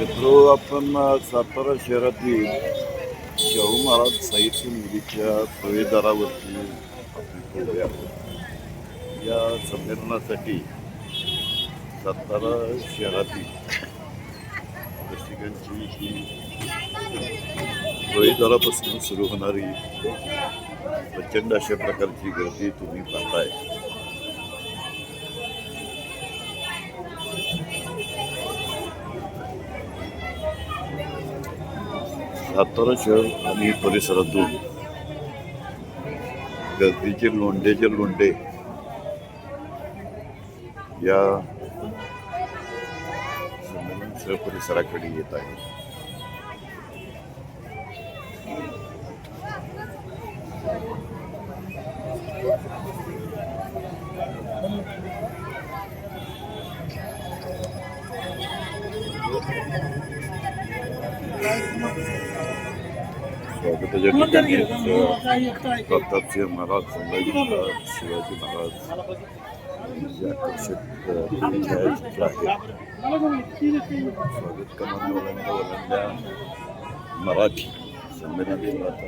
मित्रो आपण सातारा शहरातील शाहू महाराज साहित्य मुलीच्या प्रवेशदारावरती आपण आहोत. या संमेलनासाठी सातारा शहरातील रसिकांची ही प्रवेशदारापासून सुरू होणारी प्रचंड अशा प्रकारची गर्दी तुम्ही पाहताय. सातारा शहर आणि परिसरातून गर्दीचे लोंढेचे लोंढे या संमेलन परिसराकडे येत आहे स्वागताच्या ठिकाणी अ, महाराज शिवाजी महाराज यांची आकर्षक छायाचित्र आहेत स्वागत कमानी ओलांडा ओलांडा मराठी संमेलन स्थळाचा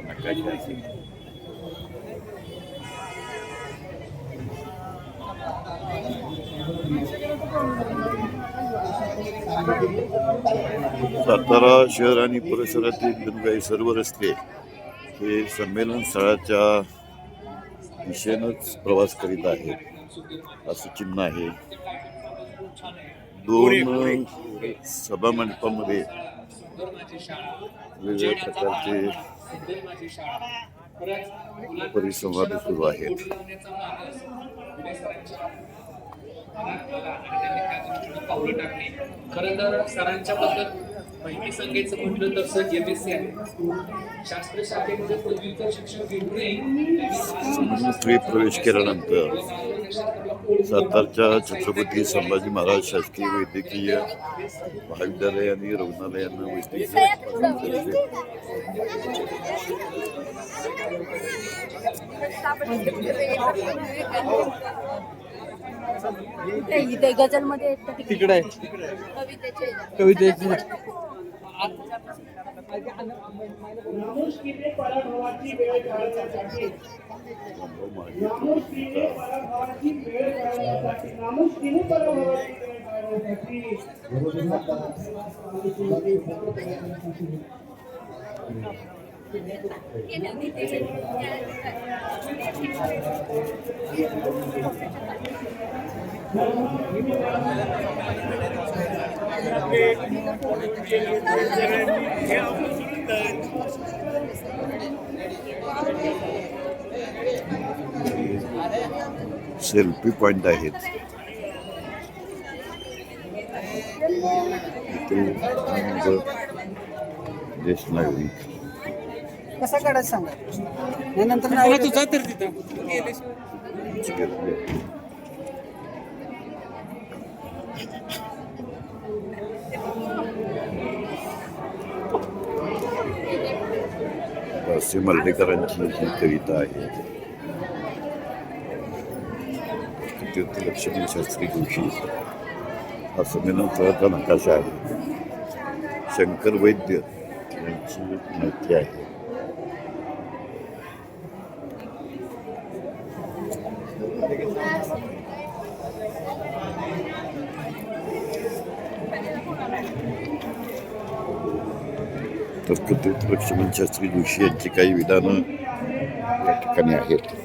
Thank you. सातारा शहर आणि परिसरातील जणू सर्व रस्ते हे संमेलन स्थळाच्या दिशेनंच प्रवास करीत आहेत. असं चिन्ह आहे. दोन सभा मंडपामध्ये वेगवेगळ्या प्रकारचे परिसंवाद सुरू आहेत. खरं तर सरांच्या बद्दल माहिती सांगायचं म्हटलं तर सर एम एस सी आहे. शास्त्र शाखेमध्ये पदव्युत्तर शिक्षण घेऊनही स्त्री प्रवेश केल्यानंतर सातारच्या छत्रपती संभाजी महाराज शासकीय वैद्यकीय महाविद्यालय आणि रुग्णालयांना वैद्यकीय इथे गझलमध्ये तिकडे आहे. कवितेचे. कवितेची नामुष्कीने पराभवाची वेळ टाळण्यासाठी नामुष्कीने पराभवाची वेळ टाळण्यासाठी नामुष्कीने पराभवाची वेळ टाळण्यासाठी सेल्फी पॉइंट आहेत. ज्येष्ठ नागरिक. कसा काढायचं सांगा? नंतर नाव तुझा तर तिथं. यांची गर्दी मर्डेकरांची ही कविता आहे कीर्ती लक्ष्मण शास्त्री जोशी हा संमेलनाचा नकाशा आहे शंकर वैद्य यांची माहिती आहे तर कथित लक्ष्मण शास्त्री जोशी यांची काही विधानं या ठिकाणी आहेत